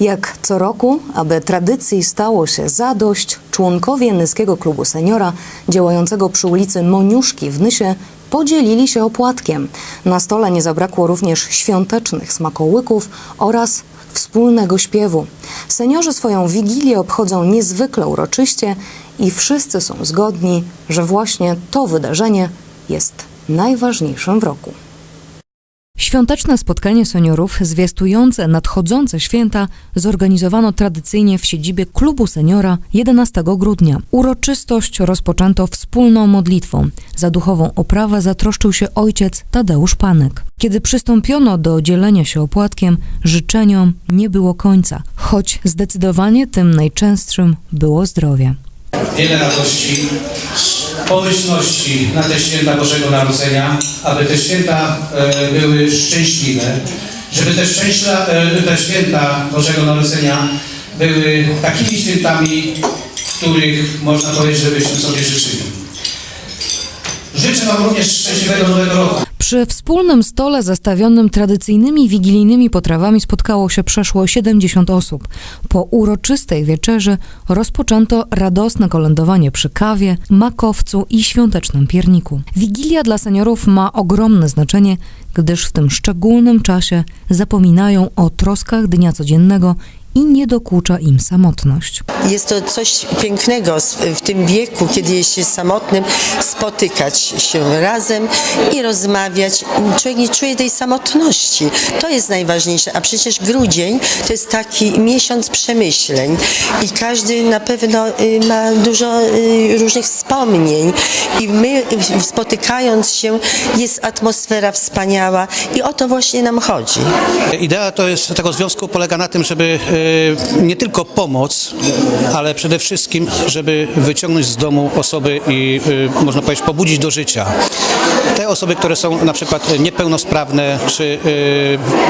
Jak co roku, aby tradycji stało się zadość, członkowie Nyskiego Klubu Seniora, działającego przy ulicy Moniuszki w Nysie, podzielili się opłatkiem. Na stole nie zabrakło również świątecznych smakołyków oraz wspólnego śpiewu. Seniorzy swoją wigilię obchodzą niezwykle uroczyście i wszyscy są zgodni, że właśnie to wydarzenie jest najważniejszym w roku. Świąteczne spotkanie seniorów zwiastujące nadchodzące święta zorganizowano tradycyjnie w siedzibie Klubu Seniora 11 grudnia. Uroczystość rozpoczęto wspólną modlitwą. Za duchową oprawę zatroszczył się ojciec Tadeusz Panek. Kiedy przystąpiono do dzielenia się opłatkiem, życzeniom nie było końca, choć zdecydowanie tym najczęstszym było zdrowie. wiele radości, pomyślności na te święta Bożego Narodzenia, aby te święta e, były szczęśliwe, żeby te, szczęśla, e, te święta Bożego Narodzenia były takimi świętami, których można powiedzieć, żebyśmy sobie życzyli. Życzę Wam również szczęśliwego Nowego Roku. Przy wspólnym stole zastawionym tradycyjnymi wigilijnymi potrawami spotkało się przeszło 70 osób. Po uroczystej wieczerzy rozpoczęto radosne kolędowanie przy kawie, makowcu i świątecznym pierniku. Wigilia dla seniorów ma ogromne znaczenie, gdyż w tym szczególnym czasie zapominają o troskach dnia codziennego i nie dokucza im samotność. Jest to coś pięknego w tym wieku, kiedy jest się samotnym, spotykać się razem i rozmawiać. Człowiek nie czuje tej samotności. To jest najważniejsze. A przecież grudzień to jest taki miesiąc przemyśleń i każdy na pewno y, ma dużo y, różnych wspomnień i my y, spotykając się jest atmosfera wspaniała i o to właśnie nam chodzi. Idea to jest tego związku polega na tym, żeby e, nie tylko pomóc, ale przede wszystkim, żeby wyciągnąć z domu osoby i e, można powiedzieć pobudzić do życia. Te osoby, które są na przykład niepełnosprawne, czy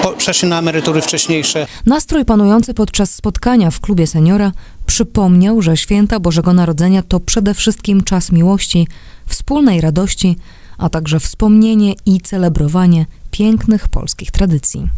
e, przeszły na emerytury wcześniejsze, Nastrój panujący podczas spotkania w klubie seniora przypomniał, że święta Bożego Narodzenia to przede wszystkim czas miłości, wspólnej radości, a także wspomnienie i celebrowanie pięknych polskich tradycji.